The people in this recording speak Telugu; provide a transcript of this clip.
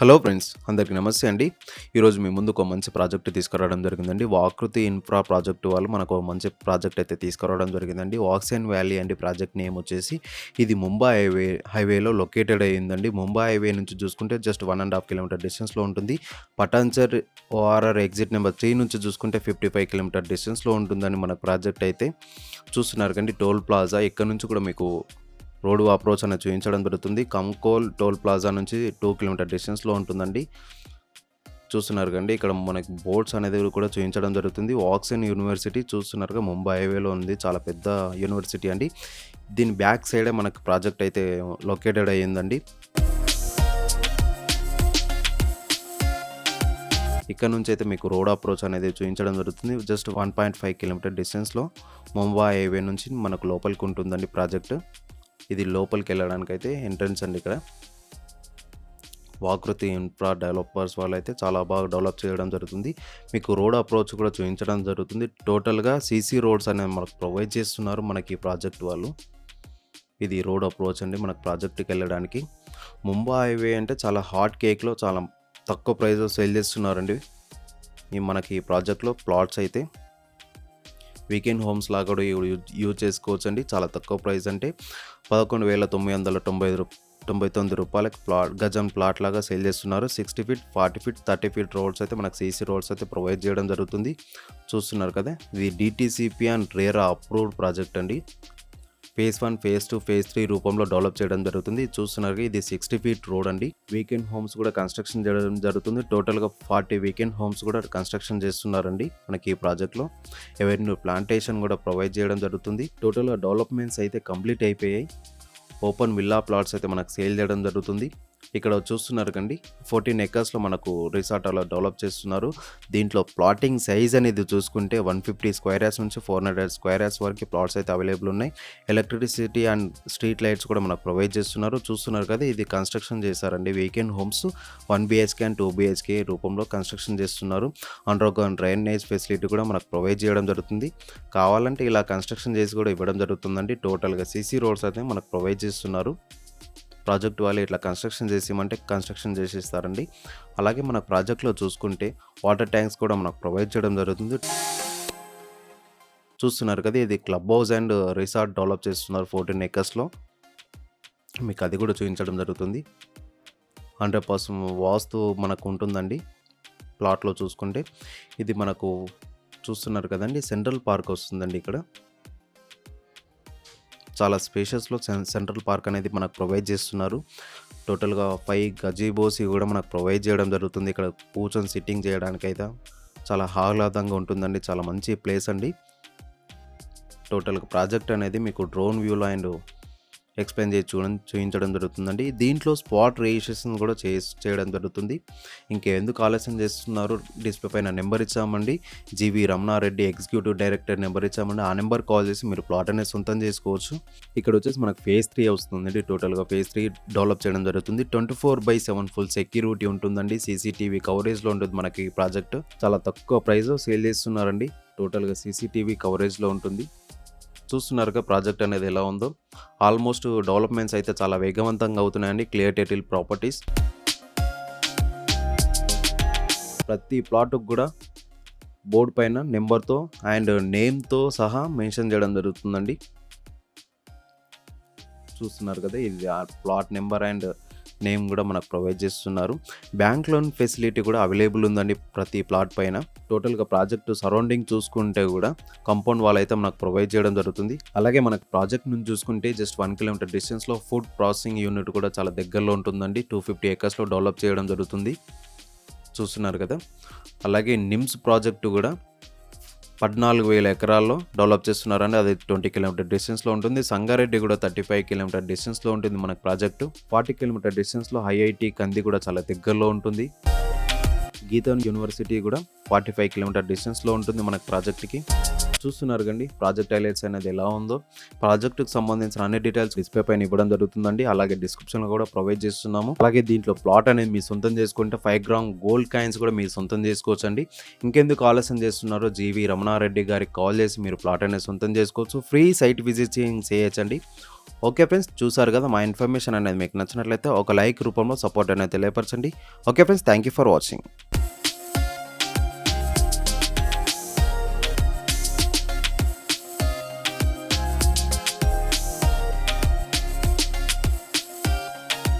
హలో ఫ్రెండ్స్ అందరికీ నమస్తే అండి. ఈరోజు మీ ముందుకు ఒక మంచి ప్రాజెక్ట్ తీసుకురావడం జరిగిందండి. వాకృతి ఇన్ఫ్రా ప్రాజెక్టు వాళ్ళు మనకు ఒక మంచి ప్రాజెక్ట్ అయితే తీసుకురావడం జరిగిందండి. వాక్సెన్ వ్యాలీ అండి ప్రాజెక్ట్ నేమ్ వచ్చేసి ఇది ముంబై హైవే హైవేలో లొకేటెడ్ అయ్యిందండి. ముంబై హైవే నుంచి చూసుకుంటే just one and half kilometer డిస్టెన్స్లో ఉంటుంది. Patancheru ORR exit number three నుంచి చూసుకుంటే ఫిఫ్టీ ఫైవ్ కిలోమీటర్ డిస్టెన్స్లో ఉంటుందండి మన ప్రాజెక్ట్ అయితే. చూస్తున్నారు కండి టోల్ ప్లాజా. ఇక్కడ నుంచి కూడా మీకు రోడ్ అప్రోచ్ అనేది చూపించడం జరుగుతుంది. కంకోల్ టోల్ ప్లాజా నుంచి టూ కిలోమీటర్ డిస్టెన్స్లో ఉంటుందండి. చూస్తున్నారు కండి ఇక్కడ మనకి బోర్డ్స్ అనేది కూడా చూపించడం జరుగుతుంది. ఆక్సిజన్ యూనివర్సిటీ చూస్తున్నారుగా ముంబై హైవేలో ఉంది. చాలా పెద్ద యూనివర్సిటీ అండి. దీని బ్యాక్ సైడే మనకు ప్రాజెక్ట్ అయితే లొకేటెడ్ అయ్యిందండి. ఇక్కడ నుంచి అయితే మీకు రోడ్ అప్రోచ్ అనేది చూపించడం జరుగుతుంది. Just one point five kilometer డిస్టెన్స్లో ముంబై హైవే నుంచి మనకు లోపలికి ఉంటుందండి ప్రాజెక్ట్. ఇది లోపలికి వెళ్ళడానికి అయితే ఎంట్రన్స్ అండి ఇక్కడ. వాకృతి ఇన్ఫ్రా డెవలపర్స్ వాళ్ళు అయితే చాలా బాగా డెవలప్ చేయడం జరుగుతుంది. మీకు రోడ్ అప్రోచ్ కూడా చూపించడం జరుగుతుంది. టోటల్గా సీసీ రోడ్స్ అనేవి మనకు ప్రొవైడ్ చేస్తున్నారు మనకి ఈ ప్రాజెక్ట్ వాళ్ళు. ఇది రోడ్ అప్రోచ్ అండి మనకు ప్రాజెక్ట్కి వెళ్ళడానికి ముంబై హైవే అంటే చాలా హాట్ కేక్లో చాలా తక్కువ ప్రైస్ సేల్ చేస్తున్నారండి. ఈ మనకి ఈ ప్రాజెక్ట్లో ప్లాట్స్ అయితే. వీకెండ్ హోమ్స్ లాగా కూడా యూజ్ చేసుకోవచ్చు అండి చాలా తక్కువ ప్రైస్ అంటే. పదకొండు వేల తొమ్మిది వందల తొంభై రూ తొంభై తొమ్మిది రూపాయలకి ప్లాట్ గజం ప్లాట్ లాగా సేల్ చేస్తున్నారు. Sixty feet forty feet thirty feet roads అయితే మనకు సీసీ రోడ్స్ అయితే ప్రొవైడ్ చేయడం జరుగుతుంది. చూస్తున్నారు కదా ఇది DTCP and RERA approved project అండి. Phase one phase two phase three రూపంలో డెవలప్ చేయడం జరుగుతుంది. చూస్తున్నారు ఇది సిక్స్టీ ఫీట్ రోడ్ అండి. వీకెండ్ హోమ్స్ కూడా కన్స్ట్రక్షన్ చేయడం జరుగుతుంది. టోటల్గా ఫార్టీ వీకెండ్ హోమ్స్ కూడా కన్స్ట్రక్షన్ చేస్తున్నారండి మనకి ఈ ప్రాజెక్ట్లో ఎవెన్యూ ప్లాంటేషన్ కూడా ప్రొవైడ్ చేయడం జరుగుతుంది. టోటల్గా డెవలప్మెంట్స్ అయితే కంప్లీట్ అయిపోయాయి. ఓపెన్ విల్లా ప్లాట్స్ అయితే మనకు సేల్ చేయడం జరుగుతుంది. ఇక్కడ చూస్తున్నారు కండి. ఫోర్టీన్ ఎకర్స్లో మనకు రిసార్ట్ అలా డెవలప్ చేస్తున్నారు. దీంట్లో ప్లాటింగ్ సైజ్ అనేది చూసుకుంటే వన్ ఫిఫ్టీ స్క్వేర్ యాస్ నుంచి ఫోర్ హండ్రెడ్ స్క్వేర్ యాస్ వరకు ప్లాట్స్ అయితే అవైలబుల్ ఉన్నాయి. ఎలక్ట్రిసిటీ అండ్ స్ట్రీట్ లైట్స్ కూడా మనకు ప్రొవైడ్ చేస్తున్నారు. చూస్తున్నారు కదా ఇది కన్స్ట్రక్షన్ చేశారండి. Weekend homes one BHK and two BHK రూపంలో కన్స్ట్రక్షన్ చేస్తున్నారు. అండర్ గ్రౌండ్ డ్రైనేజ్ ఫెసిలిటీ కూడా మనకు ప్రొవైడ్ చేయడం జరుగుతుంది. కావాలంటే ఇలా కన్స్ట్రక్షన్ చేసి కూడా ఇవ్వడం జరుగుతుందండి. టోటల్గా సీసీ రోడ్స్ అయితే మనకు ప్రొవైడ్ చేస్తున్నారు. ప్రాజెక్ట్ వాళ్ళు ఇట్లా కన్స్ట్రక్షన్ చేసి కన్స్ట్రక్షన్ చేసి ఇస్తారండి అలాగే మన ప్రాజెక్ట్లో చూసుకుంటే వాటర్ ట్యాంక్స్ కూడా మనకు ప్రొవైడ్ చేయడం జరుగుతుంది. చూస్తున్నారు కదా ఇది club house and resort develop చేస్తున్నారు ఫోర్టీన్ ఎకర్స్లో మీకు అది కూడా చూపించడం జరుగుతుంది. హండ్రెడ్ పర్సెంట్ వాస్తు మనకు ఉంటుందండి. ప్లాట్లో చూసుకుంటే ఇది మనకు చూస్తున్నారు కదండి సెంట్రల్ పార్క్ వస్తుందండి ఇక్కడ. చాలా స్పేషియస్లో సెంట్రల్ పార్క్ అనేది మనకు ప్రొవైడ్ చేస్తున్నారు. టోటల్గా ఫైవ్ గజీబోసి కూడా మనకు ప్రొవైడ్ చేయడం జరుగుతుంది. ఇక్కడ కూర్చొని సిట్టింగ్ చేయడానికైతే చాలా ఆహ్లాదంగా ఉంటుందండి. చాలా మంచి ప్లేస్ అండి. టోటల్గా ప్రాజెక్ట్ అనేది మీకు డ్రోన్ వ్యూలో అండ్ ఎక్స్ప్లెయిన్ చేసి చూడ చూపించడం జరుగుతుందండి. దీంట్లో స్పాట్ రిజిస్ట్రేషన్ కూడా చే చేయడం జరుగుతుంది. ఇంకెందుకు ఆలస్యం చేస్తున్నారు? డిస్ప్లే పైన నెంబర్ ఇచ్చామండి. GV Ramanareddy executive director number ఇచ్చామండి. ఆ నెంబర్ కాల్ చేసి మీరు ప్లాట్ అనేది సొంతం చేసుకోవచ్చు. ఇక్కడ వచ్చేసి మనకు ఫేజ్ త్రీ వస్తుందండి. టోటల్గా ఫేజ్ త్రీ డెవలప్ చేయడం జరుగుతుంది. Twenty four by seven full security ఉంటుందండి. సీసీటీవీ కవరేజ్లో ఉంటుంది మనకి ఈ ప్రాజెక్ట్. చాలా తక్కువ ప్రైస్ సేల్ చేస్తున్నారండి. టోటల్గా సీసీటీవీ కవరేజ్లో ఉంటుంది. చూస్తున్నారుగా ప్రాజెక్ట్ అనేది ఎలా ఉందో. ఆల్మోస్ట్ డెవలప్మెంట్స్ అయితే చాలా వేగవంతంగా అవుతున్నాయండి క్లియర్ టైటిల్ ప్రాపర్టీస్. ప్రతి ప్లాట్కు కూడా బోర్డు పైన నెంబర్తో అండ్ నేమ్తో సహా మెన్షన్ చేయడం జరుగుతుందండి. చూస్తున్నారు కదా ఇది ఆ ప్లాట్ నెంబర్ అండ్ నేమ్ కూడా మనకు ప్రొవైడ్ చేస్తున్నారు. బ్యాంక్ లోన్ ఫెసిలిటీ కూడా అవైలబుల్ ఉందండి ప్రతి ప్లాట్ పైన. టోటల్గా ప్రాజెక్ట్ సరౌండింగ్ చూసుకుంటే కూడా కంపౌండ్ వాల్ అయితే మనకు ప్రొవైడ్ చేయడం జరుగుతుంది. అలాగే మనకు ప్రాజెక్ట్ నుంచి చూసుకుంటే జస్ట్ వన్ కిలోమీటర్ డిస్టెన్స్లో ఫుడ్ ప్రాసెసింగ్ యూనిట్ కూడా చాలా దగ్గరలో ఉంటుందండి. టూ ఫిఫ్టీ ఎకర్స్లో డెవలప్ చేయడం జరుగుతుంది. చూస్తున్నారు కదా. అలాగే నిమ్స్ ప్రాజెక్టు కూడా పద్నాలుగు వేల ఎకరాల్లో డెవలప్ చేస్తున్నారండి. అది ట్వంటీ కిలోమీటర్ డిస్టెన్స్లో ఉంటుంది. సంగారెడ్డి కూడా థర్టీ ఫైవ్ కిలోమీటర్ డిస్టెన్స్లో ఉంటుంది మనకు ప్రాజెక్టు. ఫార్టీ కిలోమీటర్ డిస్టెన్స్లో ఐఐటి కంది కూడా చాలా దగ్గరలో ఉంటుంది. గీతన్ యూనివర్సిటీ కూడా ఫార్టీ ఫైవ్ కిలోమీటర్ డిస్టెన్స్లో ఉంటుంది మనకు ప్రాజెక్ట్కి. చూస్తున్నారు కండి ప్రాజెక్ట్ హైలైట్స్ అనేది ఎలా ఉందో ప్రాజెక్టుకు సంబంధించిన అన్ని డీటెయిల్స్ డిస్ప్లే పైన ఇవ్వడం జరుగుతుందండి. అలాగే డిస్క్రిప్షన్లో కూడా ప్రొవైడ్ చేస్తున్నాము. అలాగే దీంట్లో ప్లాట్ అనేది మీ సొంతం చేసుకుంటే ఫైవ్ గ్రామ్ గోల్డ్ కాయిన్స్ కూడా మీరు సొంతం చేసుకోవచ్చండి. ఇంకెందుకు ఆలస్యం చేస్తున్నారో జీవి రమణారెడ్డి గారికి కాల్ చేసి మీరు ప్లాట్ అనేది సొంతం చేసుకోవచ్చు. ఫ్రీ సైట్ విజిటింగ్ చేయొచ్చండి. ఓకే ఫ్రెండ్స్ చూసారు కదా మా ఇన్ఫర్మేషన్ అనేది మీకు నచ్చినట్లయితే ఒక లైక్ రూపంలో సపోర్ట్ అనేది తెలియపరచండి. Okay friends thank you for watching.